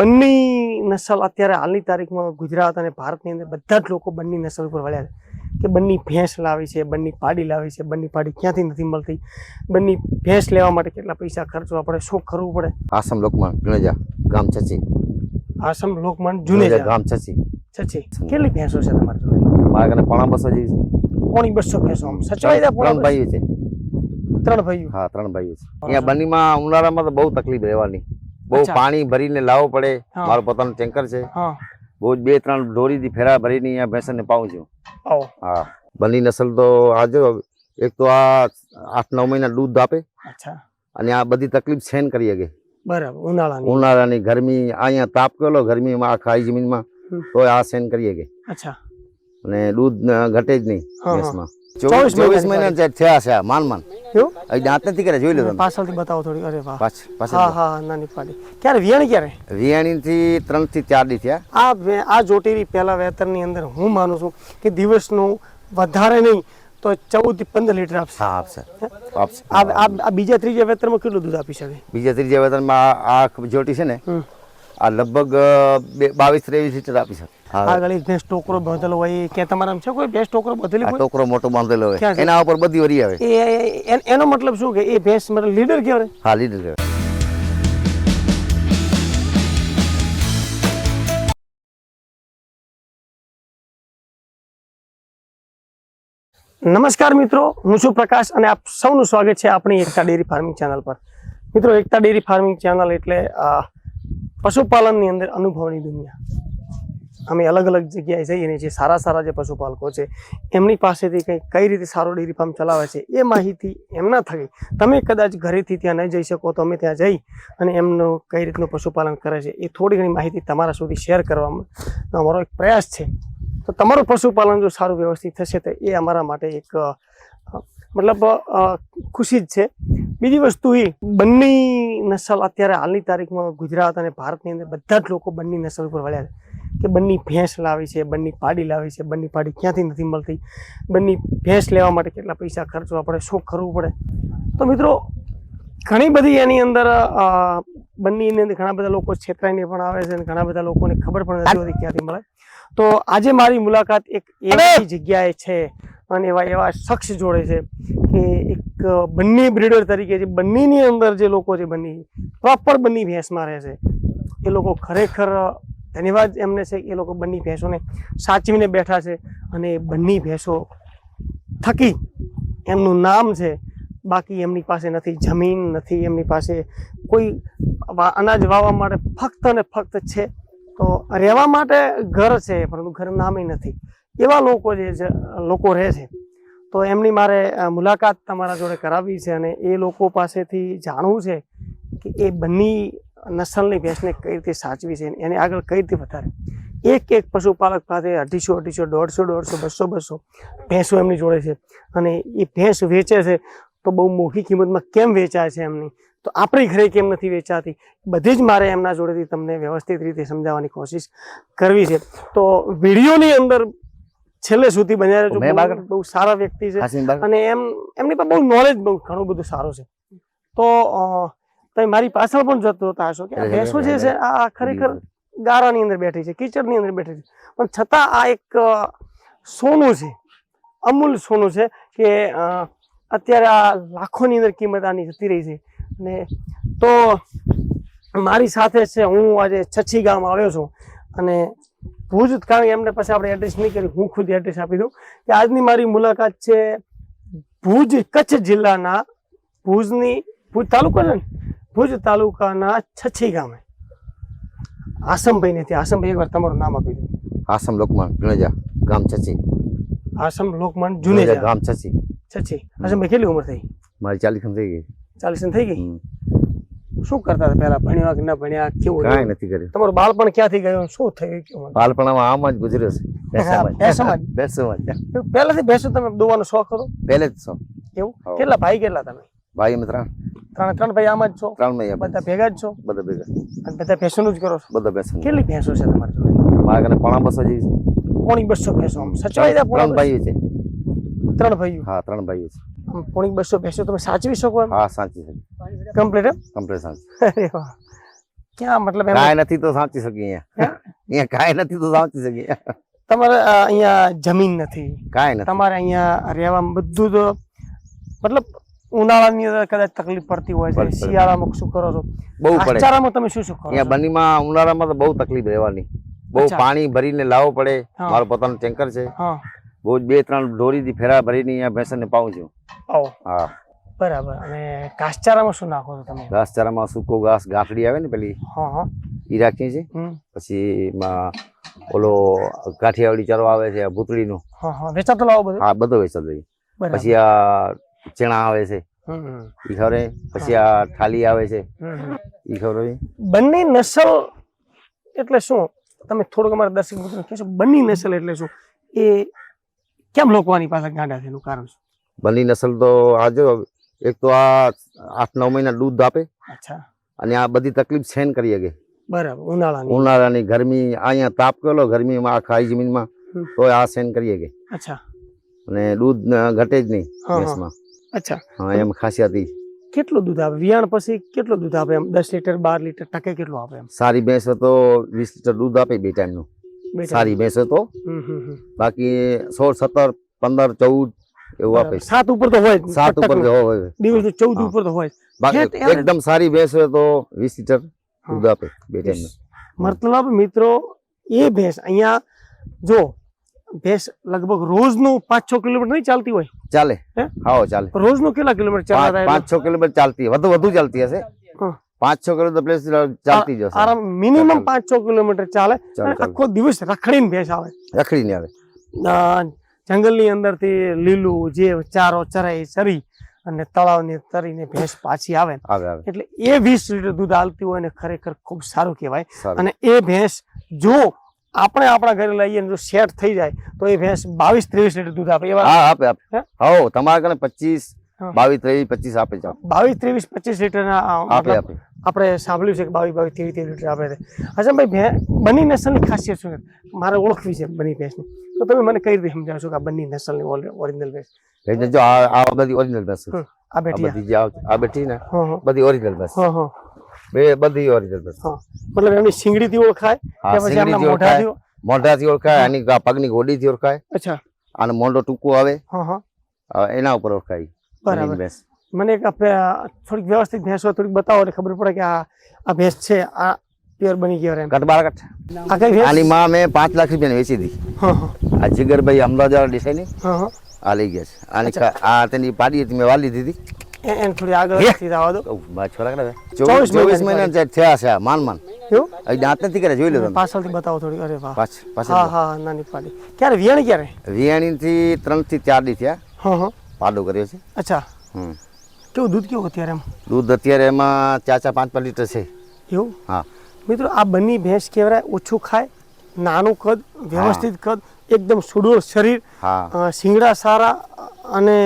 બંની નસલ અત્યારે હાલની તારીખમાં ગુજરાત અને ભારતની અંદર બધા જ લોકો બંની નસલ ઉપર વળ્યા છે. કે બંની ભેંસ લાવી છે બંની પાડી લાવી છે બંની પાડી ક્યાંથી નથી મળતી? બંની ભેંસ લેવા માટે કેટલા પૈસા ખર્ચવા પડે? શું કરવું પડે? આસમ લોકમાં ગણેજા ગામ છચી. આસમ લોકમાન જુનેજા? ગામ છચી. છચી. કેટલી ભેંસો છે તમારી જોડે? મારા કને પોણા બસો જેવી પોણી બસો ભેંસો આમ. સચવાઈ ત્રણ પોણા ભાઈઓ છે. ત્રણ ભાઈઓ? હા ત્રણ ભાઈઓ છે. અહીંયા બંનીમાં ઉનાળામાં તો બહુ તકલીફ રહેવાની. બહુ પાણી ભરીને લાવવું પડે. મારો પોતાનું ટેન્કર છે. બહુ બે ત્રણ દોરીથી ફેરા ભરીને અહીંયા ભેંસને પાઉં છું. હા. બંની નસલ તો આ જો એક તો આ આઠ નવ મહિના દૂધ આપે. અને આ બધી તકલીફ સહેન કરી શકે. બરાબર ઉનાળાની. ઉનાળાની ગરમી અહીંયા તાપ કેલો ગરમીમાં આ ખાઈ જમીનમાં. તો આ સહેન કરી શકે. અચ્છા. અને દૂધ ઘટે જ નહીં. ભેંસમાં. ચોવીસ ચોવીસ મહિના થયા છે આ, માન માન. એવું દાંત નથી કરે જોઈ લો તમે. પાછળથી બતાવો થોડી. અરે વાહ. પાછળ હા હા, નાની પાડી. ક્યારે વિયાણી ક્યારે? વિયાણી થી ત્રણથી ચાર દી થયા. આ આ જોટીરી પહેલા વેતરની અંદર હું માનું છું કે દિવસનું વધારે નહીં તો ચૌદથી પંદર લીટર આપશે. હા આપશે. આપશે. આ આ- આ બીજા ત્રીજા વેતરમાં કેટલું દૂધ આપી શકે? બીજા ત્રીજા વેતનમાં આ જોટી છે ને. આ લગભગ બાવીસ ત્રેવીસ લીટર આપી શકે. હા. આગળ એક ભેંસ ટોકરો બાંધેલો હોય એ તમારા છે? કોઈ ભેંસ ટોકરો બાંધેલી હોય? ટોકરો મોટો બાંધેલો હોય. એના ઉપર બધી વરી આવે. એનો મતલબ શું કે એ ભેંસ મતલબ લીડર કહેવાય? હા લીડર કહેવાય. નમસ્કાર મિત્રો હું છું પ્રકાશ અને આપ સૌનું સ્વાગત છે આપણી એકતા ડેરી ફાર્મિંગ ચેનલ પર. મિત્રો એકતા ડેરી ફાર્મિંગ ચેનલ એટલે પશુપાલનની અંદર અનુભવની દુનિયા. અમે અલગ અલગ જગ્યાએ જઈએ ને જે સારા સારા જે પશુપાલકો છે, એમની પાસેથી કંઈ કઈ રીતે સારો ડેરી ફાર્મ ચલાવે છે, એ માહિતી એમના થકી તમે કદાચ ઘરેથી ત્યાં નહીં જઈ શકો, તો અમે ત્યાં જઈ અને એમનું કઈ રીતનું પશુપાલન કરે છે, એ થોડી ઘણી માહિતી તમારા સુધી શેર કરવામાં અમારો એક પ્રયાસ છે. તો તમારું પશુપાલન જો સારું વ્યવસ્થિત થશે, તો એ અમારા માટે એક મતલબ ખુશી જ છે. બીજી વસ્તુ એ બંની નસલ અત્યારે હાલની તારીખમાં ગુજરાત અને ભારતની અંદર બધા જ લોકો બંની નસલ ઉપર વળ્યા છે. કે બંની ભેંસ લાવી છે બંની પાડી લાવી છે બંની પાડી ક્યાંથી નથી મળતી બંની ભેંસ લેવા માટે કેટલા પૈસા ખર્ચવા પડે શું કરવું પડે. તો મિત્રો ઘણી બધી એની અંદર બંનીની અંદર ઘણા બધા લોકો છેતરાઈને પણ આવે છે અને ઘણા બધા લોકોને ખબર પણ નથી હોતી ક્યાંથી મળે. તો આજે મારી મુલાકાત એક એવી જગ્યાએ છે અને એવા એવા શખ્સ જોડે છે કે એક બંને બ્રીડર તરીકે જે બંનેની અંદર જે લોકો છે, બંને પ્રોપર બંને ભેંસમાં રહે છે. એ લોકો ખરેખર ધન્યવાદ એમને છે એ લોકો બંને ભેંસોને સાચવીને બેઠા છે અને બંને ભેંસો થકી એમનું નામ છે. બાકી એમની પાસે નથી જમીન, નથી એમની પાસે કોઈ અનાજ વાવવા માટે ફક્ત ને ફક્ત છે. તો રહેવા માટે ઘર છે, પરંતુ ઘર નામે નથી. એવા લોકો જે લોકો રહે છે. તો એમની મારે મુલાકાત તમારા જોડે કરાવવી છે અને એ લોકો પાસેથી જાણવું છે કે એ બંને નસલની ભેંસને કઈ રીતે સાચવી છે એને આગળ કઈ રીતે વધારે. એક એક પશુપાલક પાસે અઢીસો અઢીસો, દોઢસો દોઢસો, બસો બસો ભેંસો એમની જોડે છે અને એ ભેંસ વેચે છે તો બહુ મોટી કિંમતમાં કેમ વેચાય છે એમની? તો આપણી ઘરે કેમ નથી વેચાતી? બધી જ મારે એમના જોડેથી તમને વ્યવસ્થિત રીતે સમજાવવાની કોશિશ કરવી છે. તો વિડીયોની અંદર છેલ્લે સુધી બન્યા રહેજો. બહુ- સારા વ્યક્તિ છે. અને એમ એમની પાસે બહુ નોલેજ બહુ ઘણું બધું સારું છે. તો તમે મારી પાછળ પણ જતો હતા હશો કે ભેંસો જે છે આ ખરેખર ગારાની અંદર બેઠી છે કીચડની અંદર બેઠી છે. પણ છતાં આ એક સોનું છે. અમૂલ સોનું છે કે અત્યારે આ લાખોની અંદર કિંમત આની જતી રહી છે. અને તો મારી સાથે છે હું આજે છચ્છી ગામ આવ્યો છું. અને ભુજ કારણ કે એમને પછી આપણે એડ્રેસ નહીં કરી. હું ખુદ એડ્રેસ આપી દઉં. કે આજની મારી મુલાકાત છે ભુજ કચ્છ જિલ્લાના ભુજની ભુજ તાલુકો છે ને? ભુજ તાલુકાના છચ્છી ગામે. આસમભાઈ ને ત્યાં. આસમભાઈ એકવાર તમારું નામ આપી દો. આસમ લોકમાન ગણેજા ગામ છચી આસમ લોકમાન જુનેજા. ગામ છચી છચ્છી. આસમભાઈ કેટલી ઉંમર થઈ? મારી ચાલીસ થઈ ગઈ. ચાલીસ થઈ ગઈ. શું કરતા હતા પહેલા? ભણ્યા કે ન ભણ્યા? કેવું કાંઈ નથી કર્યું. તમારું બાળપણ ક્યાંથી ગયું? શું થયું કેવું? બાળપણમાં આમ જ ગુજર્યો છે. ભેંસમાં પહેલાથી બેસો તમે દોવાનો શોખ હતો? પહેલે જ છો એવું? કેટલા ભાઈ કેટલા તમે? ભાઈ અમે ત્રણ. ત્રણ ત્રણ ભાઈ આમ જ છો? ત્રણ ભાઈ બધા ભેગા જ છો? બધા ભેગા. અને બધા ભેંસોનું જ કરો છો? બધા બેસન કેટલી ભેંસો છે તમારી જોડે? મારા કને પોણા બસો જેવી છે. પોણી બસો ભેંસો આમ. સચવાઈ જાય ત્રણ ભાઈઓ છે. ત્રણ ભાઈઓ? હા ત્રણ ભાઈઓ છે. પોણી બસો ભેંસો તમે સાચવી શકો હા સાચી છે કમ્પ્લીટ કમ્પ્લીટ સાચી અરે વાહ. ક્યાં મતલબ કાંઈ નથી તો સાચી શકીએ અહીંયા? અહીંયા કાંઈ નથી તો સાચી શકીએ? તમારે અહીંયા જમીન નથી. કાંઈ નથી. તમારે અહીંયા રહેવામાં બધું તો મતલબ ઉનાળાની અંદર કદાચ તકલીફ પડતી હોય છે. શિયાળામાં શું કરો છો? બહુ પડે. તમે શું શું કરો અહીંયા? બનીમાં ઉનાળામાં તો બહુ તકલીફ રહેવાની. બહુ પાણી ભરીને લાવવું પડે. મારો પોતાનો ટેન્કર છે. બહુ બે ત્રણ ઢોરીથી ફેરા ભરીને અહીંયા ભેંસને પાઉં છું. હા. બરાબર. અને ઘાસચારામાં શું નાખો છો તમે? ઘાસચારામાં સૂકો ઘાસ ગાંઠડી આવે ને પેલી? હા હા. એ રાખીએ છીએ. પછી ઓલો કાઠિયાવાડી ચારો આવે છે આ ભૂતળીનો. હા હા. વેચાતો લાવો બધું? હા બધો વેચાતો પછી આ ચણા આવે છે ઈ ખરે. પછી આ થાલી આવે છે હમ, ખરે બંને નસલ એટલે શું? તમે થોડુંક અમારા દર્શક મિત્રો કહેશો બંને નસલ એટલે શું? એ કેમ લોકોની પાસે ગાંડા છે એનું કારણ શું? બંને નસલ તો આ જો એક તો આ આઠ નવ મહિના દૂધ આપે અચ્છા. અને આ બધી તકલીફ સહન કરી શકે. બરાબર ઉનાળાની. ઉનાળાની ગરમી અહીંયા તાપ કેલો ગરમીમાં આ ખાઈ જમીનમાં. તો આ સહન કરી શકે. અચ્છા. અને દૂધ ઘટે જ નહીં. ભેંસમાં અચ્છા. હા એમ ખાસિયત. કેટલું દૂધ આપે? વિયાણ પછી કેટલું દૂધ આપે એમ? દસ લીટર બાર લીટર ટકે કેટલું આપે એમ? સારી ભેંસ તો વીસ લીટર દૂધ આપે બે ટાઈમનું. સારી ભેંસ તો. બાકી સોળ સત્તર પંદર ચૌદ એવું આપે સાત ઉપર તો હોય સાત ઉપર તો હોય દિવસ ચૌદ ઉપર તો હોય એકદમ સારી ભેંસ હોય તો વીસ લીટર દૂધ આપે બે ટાઈમ મતલબ મિત્રો એ ભેંસ અહીંયા જો ભેંસ લગભગ રોજનું પાંચ છ કિલોમીટર નહીં ચાલતી હોય? ચાલે. હે? ચાલે. રોજનું કેટલા કિલોમીટર ચાલે? પાંચ છ કિલોમીટર ચાલતી વધુ વધુ ચાલતી હશે. પાંચ છ કિલોમીટર પ્લેસ ચાલતી જશે આરામ મિનિમમ પાંચ છ કિલોમીટર ચાલે. આખો દિવસ રખડીને ભેંસ આવે. રખડીને આવે. જંગલની અંદરથી લીલું જે ચારો ચરાઈ ચરી અને તળાવની તરીને ભેંસ પાછી આવે એટલે એ વીસ લીટર દૂધ આલતી હોય ને ખરેખર ખૂબ સારું કહેવાય. અને એ ભેંસ જો આપણે આપણા ઘરે લઈએ જો સેટ થઈ જાય તો એ ભેંસ બાવીસ ત્રેવીસ લીટર દૂધ આપે. એવા હા આપે આપે. હો? તમારા કને પચીસ. બાવીસ ત્રેવીસ પચીસ આપે છે. બાવીસ ત્રેવીસ પચીસ લીટરના આપે આપે. આપણે સાંભળ્યું છે કે બાવીસ બાવીસ ત્રેવીસ ત્રેવીસ લીટર આપે છે. હસનભાઈ ભે બની નસલની ખાસિયત શું મારે ઓળખવી છે બની ભેંસની. તો તમે મને કઈ રીતે સમજાવશો કે આ બની નસલની ઓરિજિનલ ભેંસ? એટલે જો આ આ બધી ઓરિજિનલ ભેંસ આ બેઠી બધી આ બેઠી ને બધી ઓરિજિનલ ભેંસ. બે બધી ઓરિજિનલ ભેંસ. હા. મતલબ એમની શીંગડીથી ઓળખાય હા કે પછી એમના ઓળખાય મોઢાથી મોઢાથી ઓળખાય આની પગની પગની ગોડીથી ઓળખાય. અચ્છા. અને મોઢો ટૂંકો આવે. હા હા. એના ઉપર ઓળખાય. બરાબર. મને એક થોડીક વ્યવસ્થિત ભેંસો થોડીક બતાવો એટલે ખબર પડે કે આ આ ભેંસ છે આ પ્યોર બની ગયો એમ. કટ બાર કટ આ કઈ ભેંસ? આની માં મેં પાંચ લાખ રૂપિયાની વેચી દી હા આ જીગરભાઈ અમદાવાદ દેસાઈ ની હા હા. આ લઈ ગયા છે. આની આ તેની પાડી હતી મેં વાલી દીધી એ- એને થોડી આગળ? થી આવવા દો. બા છોરા કરે ચોવીસ ચોવીસ ચોવીસ મહિનાની મહિના થયા છે માન માન એવું? દાંત નથી કરે જોઈ લો તમે. પાછળથી બતાવો થોડી અરે વાહ. પાછ હા હા નાની પાડી. ક્યારે વિયાણી ક્યારે? વિયાણી થી ત્રણથી ચાર દી થયા. હા હા. પાડો કર્યો છે. અચ્છા. હમ. કેવું દૂધ કેવું અત્યારે એમ? દૂધ અત્યારે એમાં ચાર ચાર પાંચ પાંચ લીટર છે. એવું? હા. મિત્રો આ બંને ભેંસ કહેવાય ઓછું ખાય નાનું કદ વ્યવસ્થિત કદ એકદમ સુડોળ શરીર શિંગડા સારા અને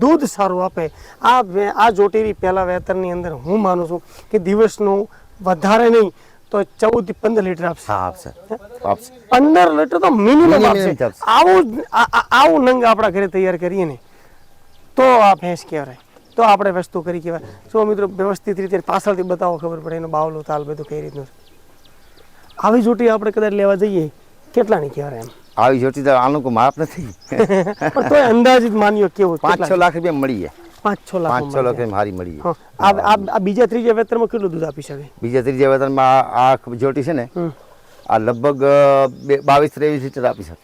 દૂધ સારું આપે. આ આ જોટીરી પહેલાં વેતરની અંદર હું માનું છું કે દિવસનું વધારે નહીં તો ચૌદથી પંદર લીટર આપશે. આપશે. આપશે. પંદર લીટર તો મિનિમમ આપશે. આવું આવું નંગ આપણા ઘરે તૈયાર કરીએ ને તો આ ભેંસ કહેવાય. તો આપણે વસ્તુ કરી કહેવાય. જો મિત્રો વ્યવસ્થિત રીતે પાછળથી બતાવો ખબર પડે એનો બાવલો તાલ બધું કઈ રીતનું આવી જોટી આપણે કદાચ લેવા જઈએ કેટલાની કહેવાય એમ? આવી જોટી તો આનું કોઈ માપ નથી. પણ તોય અંદાજિત માન્યો કેવું પાંચ છ લાખ રૂપિયા મળી જાય પાંચ છ લાખ પાંચ છ લાખ મારી મળી જાય આ બીજા ત્રીજા વેતનમાં કેટલું દૂધ આપી શકે? બીજા ત્રીજા વેતનમાં આ જોટી છે ને આ લગભગ બાવીસ ત્રેવીસ લીટર આપી શકે.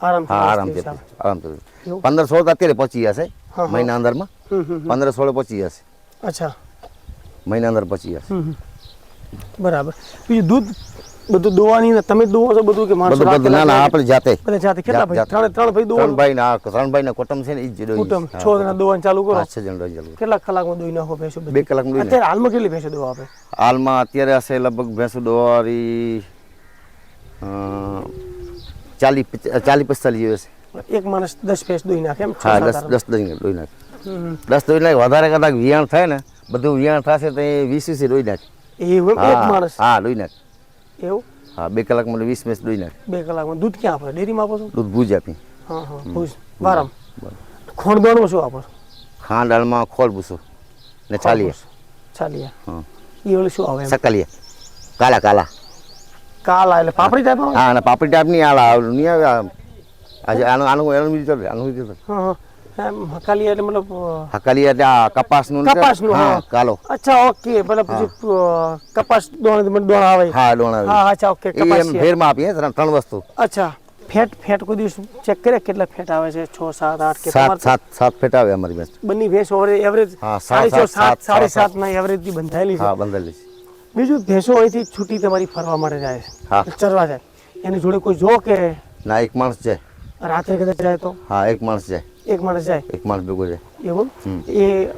આરામથી આરામથી. આરામથી. પંદર સોળ અત્યારે પહોંચી જશે. મહિના અંદરમાં હમ, હમ, હમ. પંદર સોળ પહોંચી જશે અચ્છા મહિના અંદર પહોંચી જશે હમ, હમ. બરાબર બીજું દૂધ બધું દોવાની ને તમે દોવો છો બધું કે માણસો બધું બધું ના ના રાખેલા આપણે જાતે બધા જાતે કેટલા ભાઈ જાતે. ત્રણ ત્રણ ભાઈ ત્રણ દોવાનું ભાઈ ના ત્રણ ભાઈ ના કુટુંબ છે ને એ જ દોઈ કુટુંબ છે. છ જણા દોવાનું ચાલુ કરો પાંચ છ જણ દોઈ ચાલુ કેટલા કલાકમાં દોઈ નાખો ભેંસો બધી? બે કલાકમાં દોઈ અત્યારે હાલમાં કેટલી ભેંસો દોવા આપે હાલમાં અત્યારે હશે લગભગ ભેંસુ દોવારી ચાલી ચાલી પિસ્તાલીસ જેવી હશે એક માણસ દસ પેસ દોઈ નાખે એમ હા દસ દસ દોઈ દોઈ નાખ. દસ દોઈ નાખે વધારે કદાચ વિયાણ થાય ને બધું વિયાણ થશે તો એ વીસ વીસ દોઈ નાખ. એવું? એક માણસ? હા દોઈ નાખ. એવું? હા બે કલાકમાં વીસ મેસ દોઈ નાખ. બે કલાકમાં. દૂધ ક્યાં આપો? ડેરીમાં આપો છો? દૂધ ભૂજ આપી હા હા ભૂજ. વારમ. ખોણ દોણમાં શું આપો ખાંડ હાલમાં ખોળ ભૂસો. ને ચાલીએ ચાલીએ હા એ ઓલું શું આવે એમ? કાલા કાલા. કાલા એટલે પાપડી ટાઈપ હા અને પાપડી ટાઈપની આલા નહીં આવે. આજે આનો આનો એનો બીજું ચાલે આનું બીજું ચાલે. હા હા. એમ હકાલી એટલે મતલબ હકાલી એટલે આ કપાસનું કપાસનું, હા. કાલો. અચ્છા ઓકે. મતલબ કપાસ દોણ દોણ આવે હા દોણ આવે હા અચ્છા ઓકે. કપાસ એમ. ફેરમાં આપીએ ત્રણ વસ્તુ. અચ્છા. ફેટ ફેટ કોઈ દિવસ ચેક કરે કેટલા ફેટ આવે છે? છ સાત આઠ કે સાત તમારે? સાત સાત ફેટ આવે અમારી ભેંસ બની ભેંસ ઓવર એવરેજ હા, સાત, સાડી છ સાત, સાત સાત, સાડી સાત, સાત ના એવરેજથી બંધાયેલી છે. હા બંધાયેલી છે. બીજું ભેંસો અહીંથી છૂટી તમારી ફરવા માટે જાય હા. છે ચરવા જાય. એની જોડે કોઈ જો કે ના એક માણસ છે. રાત્રે કદાચ જાય તો? હા એક માણસ જાય. એક માણસ જાય? એક માણસ ભેગો જાય. એવું? એ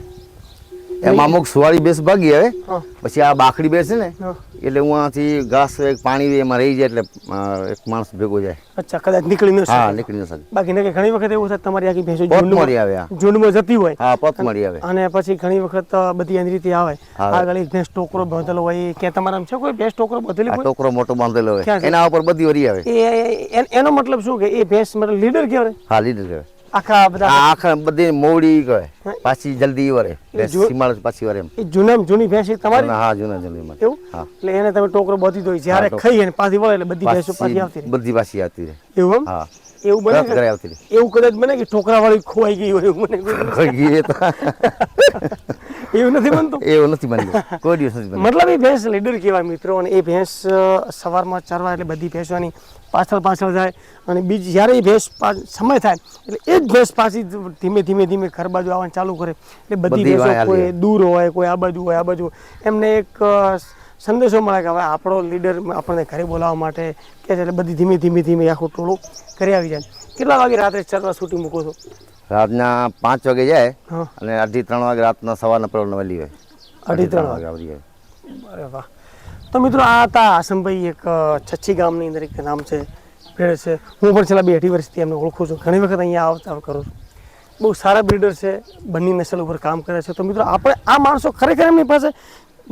એમાં અમુક સુવાળી બેસ ભાગી આવે. પછી આ બાખડી બેસ છે ને એટલે એટલે આથી ઘાસ પાણી એમાં રહી જાય એટલે એક માણસ ભેગો જાય. અચ્છા કદાચ નીકળી ન હા નીકળી ન શકે. બાકી ને ઘણી વખત એવું થાય તમારી આખી ભેંસો ઝુંડમાં આવે. ઝુંડમાં જતી હોય. હા પત મળી આવે. અને પછી ઘણી વખત બધી એની રીતે આવે. આગળ એક ભેંસ ટોકરો બાંધેલો હોય ક્યાં તમારા છે કોઈ ભેંસ ટોકરો બાંધેલી હોય? ટોકરો મોટો બાંધેલો હોય. એના ઉપર બધી વરી આવે. એનો મતલબ શું કે એ ભેંસ મતલબ લીડર કહેવાય હા લીડર કહેવાય. આખા બધા આખા બધી મોડી કહેવાય. પાછી જલ્દી વરે. સીમાળ પાછી વરે એ જૂનામાં જૂની ભેંસ તમારી? હા જૂના જૂની માં એવું? હા. એટલે એને તમે ટોકરો બાંધી દો જ્યારે. ખાઈ અને પાછી વળે એટલે બધી ભેંસો પાછી આવતી રહે. બધી પાછી આવતી રહે. એવું હા. એવું બને ઘરે આવતી એવું કદાચ બને કે ટોકરા વાળી ખોવાઈ ગઈ હોય એવું મને ગઈ એવું નથી બનતું? એવું નથી બનતું. કોઈ દિવસ નથી મતલબ એ ભેંસ લીડર કેવાય મિત્રો અને એ ભેંસ સવારમાં ચરવા એટલે બધી ભેંસોની પાછળ પાછળ જાય અને બીજી જ્યારે એ ભેંસ સમય થાય એટલે એ જ ભેંસ પાછી ધીમે ધીમે ધીમે ઘર બાજુ આવવાનું ચાલુ કરે. એટલે બધી ભેંસો કોઈ દૂર હોય કોઈ આ બાજુ હોય આ બાજુ એમને એક સંદેશો મળે કે હવે આપણો લીડર આપણને ઘરે બોલાવવા માટે કે છે એટલે બધી ધીમે ધીમે ધીમે આખું ટોળું કરી આવી જાય. કેટલા વાગે રાત્રે ચરવા છૂટી મૂકો છો? રાતના પાંચ વાગે જાય અને અઢી ત્રણ વાગે રાતના સવારના પ્રોબ્લેમ વહેલી હોય. અઢી ત્રણ વાગે આવડી જાય. અરે વાહ. તો મિત્રો આ હતા આસમભાઈ એક છચ્છી ગામની અંદર એક નામ છે બ્રિડર છે. હું પણ છેલ્લા બે અઢી વર્ષથી એમને ઓળખું છું. ઘણી વખત અહીંયા આવતા કરું છું. બહુ સારા બ્રીડર છે, બંને નસલ ઉપર કામ કરે છે. તો મિત્રો આપણે આ માણસો ખરેખર એમની પાસે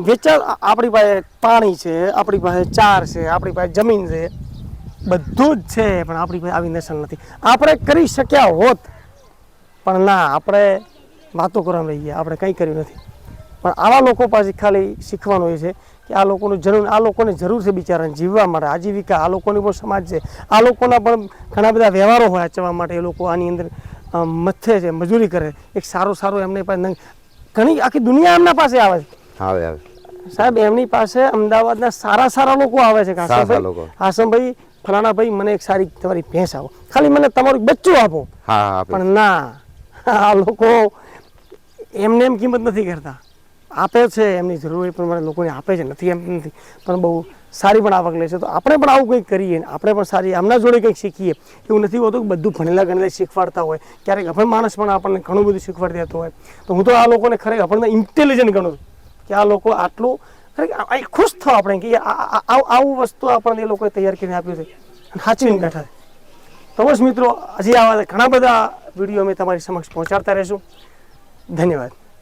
વેચાણ આપણી પાસે પાણી છે, આપણી પાસે ચાર છે, આપણી પાસે જમીન છે, બધું જ છે, પણ આપણી પાસે આવી નસલ નથી. આપણે કરી શક્યા હોત, પણ ના, આપણે વાતો કરવામાં રહીએ, આપણે કંઈ કર્યું નથી. પણ આવા લોકો પાસે ખાલી શીખવાનું હોય છે. કે આ લોકોનું જરૂર આ લોકોને જરૂર છે બિચારાને જીવવા માટે. આજીવિકા આ લોકોની પણ સમાજ છે. આ લોકોના પણ ઘણા બધા વ્યવહારો હોય આચવા માટે એ લોકો આની અંદર મથે છે મજૂરી કરે. એક સારું સારું એમની પાસે ઘણી આખી દુનિયા એમના પાસે આવે છે. આવે આવે. સાહેબ એમની પાસે અમદાવાદના સારા સારા લોકો આવે છે. હાસમભાઈ હાસમભાઈ ફલાણા ભાઈ મને એક સારી તમારી ભેંસ આવો. ખાલી મને તમારું બચ્ચું આપે. પણ ના આ લોકો એમને એમ કિંમત નથી કરતા. આપે છે એમની જરૂર એ પ્રમાણે લોકોને આપે છે નથી એમ નથી. પણ બહુ સારી પણ આવક લે છે. તો આપણે પણ આવું કંઈક કરીએ આપણે પણ સારી આમના જોડે કંઈક શીખીએ. એવું નથી હોતું કે બધું ભણેલા ગણેલા શીખવાડતા હોય. ક્યારેક અભણ માણસ પણ આપણને ઘણું બધું શીખવાડી દેતો હોય. તો હું તો આ લોકોને ખરેખર આપણને ઇન્ટેલિજન્ટ ગણું છું. કે આ લોકો આટલું ખરેખર ખુશ થાવ આપણે કે આવું વસ્તુ આપણને એ લોકોએ તૈયાર કરીને આપ્યું છે. અને સાચવીને બેઠા છે તો બસ મિત્રો હજી આવા ઘણા બધા વીડિયો અમે તમારી સમક્ષ પહોંચાડતા રહીશું. ધન્યવાદ.